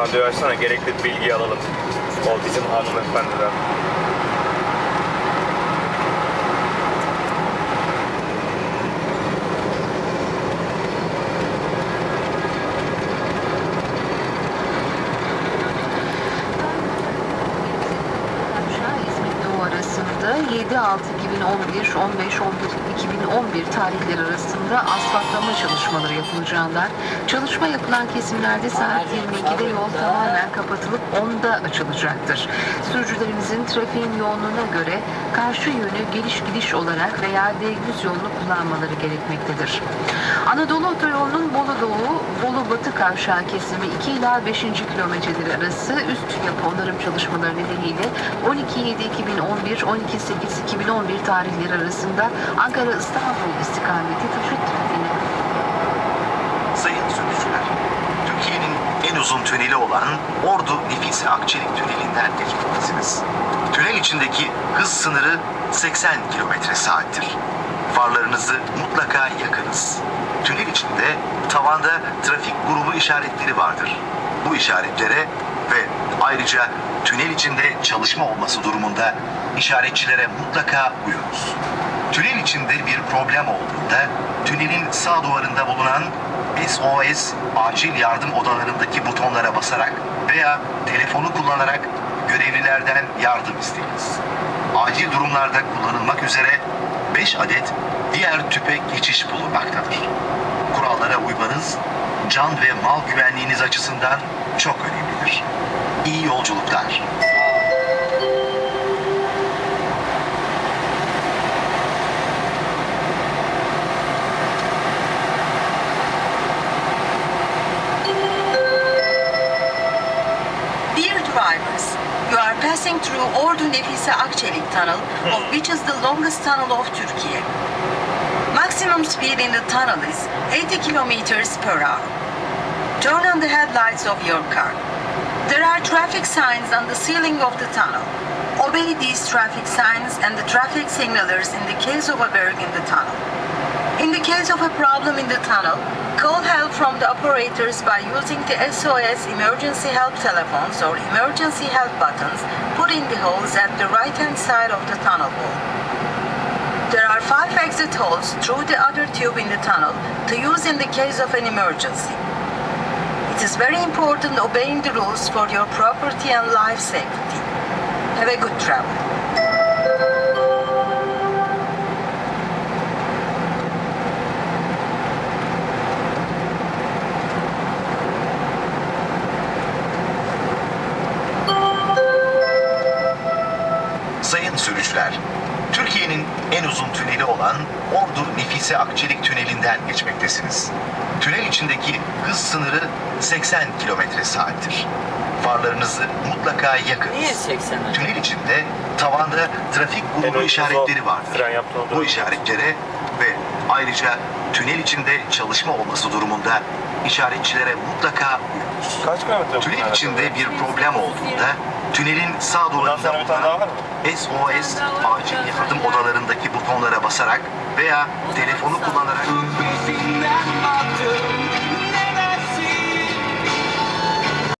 randevu açsana gerekli bilgi alalım. O bizim hanımefendiden. arasında 7-6 gibi 2011, 15, 11, 2011 tarihleri arasında asfaltlama çalışmaları yapılacağından, çalışma yapılan kesimlerde saat 22'de yol tamamen kapatılıp 10'da açılacaktır. Sürücülerimizin trafiğin yoğunluğuna göre karşı yönü geliş gidiş olarak veya D100 yolunu kullanmaları gerekmektedir. Anadolu Otoyolu'nun Bolu Doğu, Bolu Batı Kavşağı kesimi 2 ila 5. kilometreleri arası üst yapı onarım çalışmaları nedeniyle 12.7.2011, 12.8.2011 tarihleri arasında Ankara-İstanbul istikameti taşıt trafiğine Sayın sürücüler, Türkiye'nin en uzun tüneli olan Ordu Nefise Akçelik Tüneli'nden geçmektesiniz. Tünel içindeki hız sınırı 80 km saattir. Farlarınızı mutlaka yakınız. Tünel içinde tavanda trafik grubu işaretleri vardır. Bu işaretlere ve ayrıca tünel içinde çalışma olması durumunda işaretçilere mutlaka uyunuz. Tünel içinde bir problem olduğunda tünelin sağ duvarında bulunan SOS acil yardım odalarındaki butonlara basarak veya telefonu kullanarak görevlilerden yardım isteyiniz. Acil durumlarda kullanılmak üzere 5 adet diğer tüpe geçiş bulunmaktadır. Kurallara uymanız can ve mal güvenliğiniz açısından çok İyi yolculuklar. Dear drivers, you are passing through Ordu Nefise Akçelik Tunnel, of which is the longest tunnel of Turkey. Maximum speed in the tunnel is 80 kilometers per hour. Turn on the headlights of your car. There are traffic signs on the ceiling of the tunnel. Obey these traffic signs and the traffic signalers in the case of a work in the tunnel. In the case of a problem in the tunnel, call help from the operators by using the SOS emergency help telephones or emergency help buttons put in the holes at the right hand side of the tunnel wall. There are five exit holes through the other tube in the tunnel to use in the case of an emergency. It is very important obeying the rules for your property and life safety. Have a good travel. Sayın sürücüler, Türkiye'nin en uzun tüneli olan Ordu Nefise Akçelik Tüneli'nden geçmektesiniz. Tünel içindeki hız sınırı 80 km saattir. Farlarınızı mutlaka yakın. Niye 80 acaba? Tünel içinde tavanda trafik grubu işaretleri vardır. Bu işaretlere ve ayrıca tünel içinde çalışma olması durumunda işaretçilere mutlaka. Kaç kilometre Tünel içinde bir problem olduğunda tünelin sağ duvarında sonra bir tane daha var bulunan SOS acil yardım odalarındaki butonlara basarak veya telefonu kullanarak Everything that I do